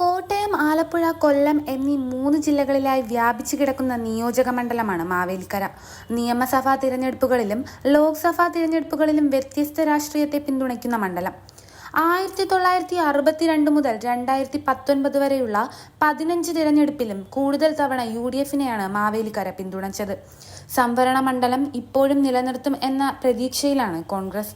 കോട്ടയം ആലപ്പുഴ കൊല്ലം എന്നീ മൂന്ന് ജില്ലകളിലായി വ്യാപിച്ചു കിടക്കുന്ന നിയോജക മണ്ഡലമാണ് മാവേലിക്കര. നിയമസഭാ തിരഞ്ഞെടുപ്പുകളിലും ലോക്സഭാ തിരഞ്ഞെടുപ്പുകളിലും വ്യത്യസ്ത രാഷ്ട്രീയത്തെ പിന്തുണയ്ക്കുന്ന മണ്ഡലം. ആയിരത്തി തൊള്ളായിരത്തി അറുപത്തിരണ്ട് മുതൽ രണ്ടായിരത്തി പത്തൊൻപത് വരെയുള്ള പതിനഞ്ച് തിരഞ്ഞെടുപ്പിലും കൂടുതൽ തവണ യു ഡി എഫിനെയാണ് മാവേലിക്കര പിന്തുണച്ചത്. സംവരണ മണ്ഡലം ഇപ്പോഴും നിലനിർത്തും എന്ന പ്രതീക്ഷയിലാണ് കോൺഗ്രസ്.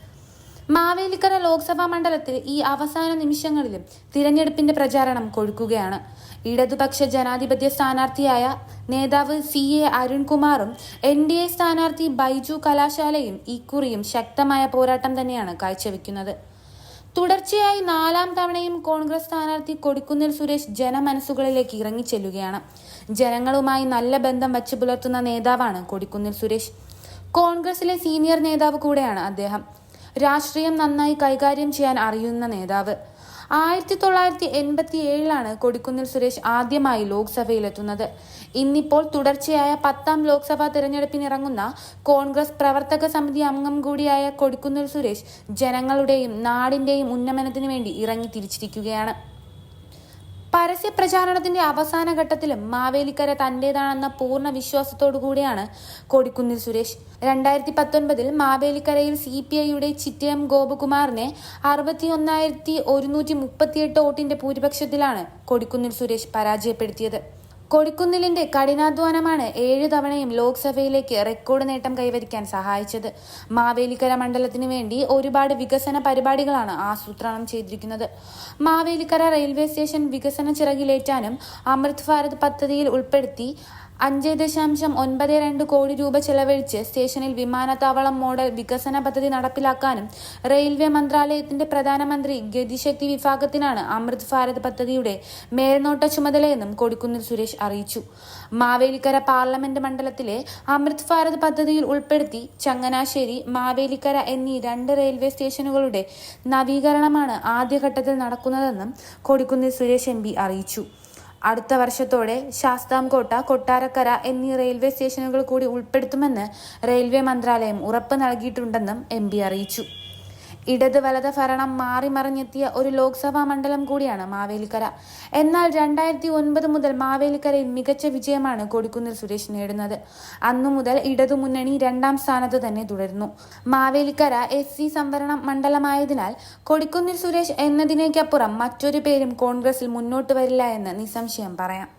മാവേലിക്കര ലോക്സഭാ മണ്ഡലത്തിൽ ഈ അവസാന നിമിഷങ്ങളിലും തിരഞ്ഞെടുപ്പിന്റെ പ്രചാരണം കൊഴുക്കുകയാണ്. ഇടതുപക്ഷ ജനാധിപത്യ സ്ഥാനാർത്ഥിയായ നേതാവ് സി എ അരുൺകുമാറും എൻ ഡി എ സ്ഥാനാർത്ഥി ബൈജു കലാശാലയും ഇക്കുറിയും ശക്തമായ പോരാട്ടം തന്നെയാണ് കാഴ്ചവെക്കുന്നത്. തുടർച്ചയായി നാലാം തവണയും കോൺഗ്രസ് സ്ഥാനാർത്ഥി കൊടിക്കുന്നിൽ സുരേഷ് ജനമനസ്സുകളിലേക്ക് ഇറങ്ങിച്ചെല്ലുകയാണ്. ജനങ്ങളുമായി നല്ല ബന്ധം വച്ചു പുലർത്തുന്ന നേതാവാണ് കൊടിക്കുന്നിൽ സുരേഷ്. കോൺഗ്രസിലെ സീനിയർ നേതാവ് കൂടെയാണ് അദ്ദേഹം. രാഷ്ട്രീയം നന്നായി കൈകാര്യം ചെയ്യാൻ അറിയുന്ന നേതാവ്. ആയിരത്തി തൊള്ളായിരത്തി എൺപത്തി ഏഴിലാണ് കൊടിക്കുന്നിൽ സുരേഷ് ആദ്യമായി ലോക്സഭയിലെത്തുന്നത്. ഇന്നിപ്പോൾ തുടർച്ചയായ പത്താം ലോക്സഭാ തിരഞ്ഞെടുപ്പിനിറങ്ങുന്ന കോൺഗ്രസ് പ്രവർത്തക സമിതി അംഗം കൂടിയായ കൊടിക്കുന്നിൽ സുരേഷ് ജനങ്ങളുടെയും നാടിന്റെയും ഉന്നമനത്തിനു വേണ്ടി ഇറങ്ങി തിരിച്ചിരിക്കുകയാണ്. പരസ്യ പ്രചാരണത്തിന്റെ അവസാന ഘട്ടത്തിലും മാവേലിക്കര തന്റേതാണെന്ന പൂർണ വിശ്വാസത്തോടു കൂടിയാണ് കൊടിക്കുന്നിൽ സുരേഷ്. രണ്ടായിരത്തി പത്തൊൻപതിൽ മാവേലിക്കരയിൽ സി പി ഐയുടെ ചിറ്റയം ഗോപകുമാറിനെ അറുപത്തി ഒന്നായിരത്തി ഒരുന്നൂറ്റി മുപ്പത്തിയെട്ട് വോട്ടിന്റെ ഭൂരിപക്ഷത്തിലാണ് കൊടിക്കുന്നിൽ സുരേഷ് പരാജയപ്പെടുത്തിയത്. കൊടിക്കുന്നിലിന്റെ കഠിനാധ്വാനമാണ് ഏഴു തവണയും ലോക്സഭയിലേക്ക് റെക്കോർഡ് നേട്ടം കൈവരിക്കാൻ സഹായിച്ചത്. മാവേലിക്കര മണ്ഡലത്തിന് വേണ്ടി ഒരുപാട് വികസന പരിപാടികളാണ് ആസൂത്രണം ചെയ്തിരിക്കുന്നത്. മാവേലിക്കര റെയിൽവേ സ്റ്റേഷൻ വികസന ചിറകിലേറ്റാനും അമൃത് ഭാരത് പദ്ധതിയിൽ ഉൾപ്പെടുത്തി അഞ്ച് ദശാംശം ഒൻപത് രണ്ട് കോടി രൂപ ചെലവഴിച്ച് സ്റ്റേഷനിൽ വിമാനത്താവളം മോഡൽ വികസന പദ്ധതി നടപ്പിലാക്കാനും റെയിൽവേ മന്ത്രാലയത്തിന്റെ പ്രധാനമന്ത്രി ഗതിശക്തി വിഭാഗത്തിനാണ് അമൃത് ഭാരത് പദ്ധതിയുടെ മേൽനോട്ട ചുമതലയെന്നും കൊടിക്കുന്നിൽ സുരേഷ് അറിയിച്ചു. മാവേലിക്കര പാർലമെന്റ് മണ്ഡലത്തിലെ അമൃത് ഭാരത് പദ്ധതിയിൽ ഉൾപ്പെടുത്തി ചങ്ങനാശ്ശേരി മാവേലിക്കര എന്നീ രണ്ട് റെയിൽവേ സ്റ്റേഷനുകളുടെ നവീകരണമാണ് ആദ്യഘട്ടത്തിൽ നടക്കുന്നതെന്നും കൊടിക്കുന്നിൽ സുരേഷ് എം അറിയിച്ചു. അടുത്ത വർഷത്തോടെ ശാസ്താംകോട്ട കൊട്ടാരക്കര എന്നീ റെയിൽവേ സ്റ്റേഷനുകൾ കൂടി ഉൾപ്പെടുത്തുമെന്ന് റെയിൽവേ മന്ത്രാലയം ഉറപ്പ് നൽകിയിട്ടുണ്ടെന്നും എം അറിയിച്ചു. ഇടത് വലത് ഭരണം മാറി മറിഞ്ഞെത്തിയ ഒരു ലോക്സഭാ മണ്ഡലം കൂടിയാണ് മാവേലിക്കര. എന്നാൽ രണ്ടായിരത്തി ഒൻപത് മുതൽ മാവേലിക്കരയിൽ മികച്ച വിജയമാണ് കൊടിക്കുന്നിൽ സുരേഷ് നേടുന്നത്. അന്നു മുതൽ ഇടതുമുന്നണി രണ്ടാം സ്ഥാനത്ത് തന്നെ തുടരുന്നു. മാവേലിക്കര എസ് സി സംവരണ മണ്ഡലമായതിനാൽ കൊടിക്കുന്നിൽ സുരേഷ് എന്നതിനേക്കപ്പുറം മറ്റൊരു പേരും കോൺഗ്രസിൽ മുന്നോട്ട് വരില്ല എന്ന് നിസ്സംശയം പറയാം.